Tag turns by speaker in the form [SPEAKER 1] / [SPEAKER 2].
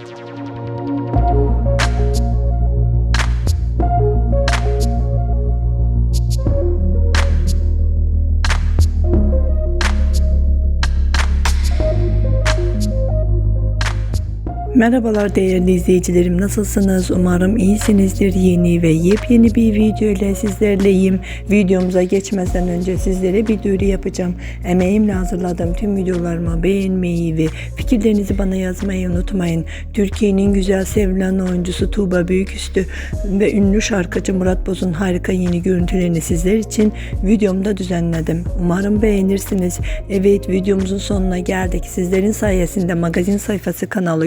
[SPEAKER 1] Música Merhabalar değerli izleyicilerim nasılsınız? Umarım iyisinizdir. Yeni ve yepyeni bir video ile sizlerleyim. Videomuza geçmeden önce sizlere bir duyuru yapacağım. Emeğimle hazırladığım tüm videolarımı beğenmeyi ve fikirlerinizi bana yazmayı unutmayın. Türkiye'nin güzel sevilen oyuncusu Tuğba Büyüküstü ve ünlü şarkıcı Murat Boz'un harika yeni görüntülerini sizler için videomda düzenledim. Umarım beğenirsiniz. Evet videomuzun sonuna geldik. Sizlerin sayesinde magazin sayfası kanalı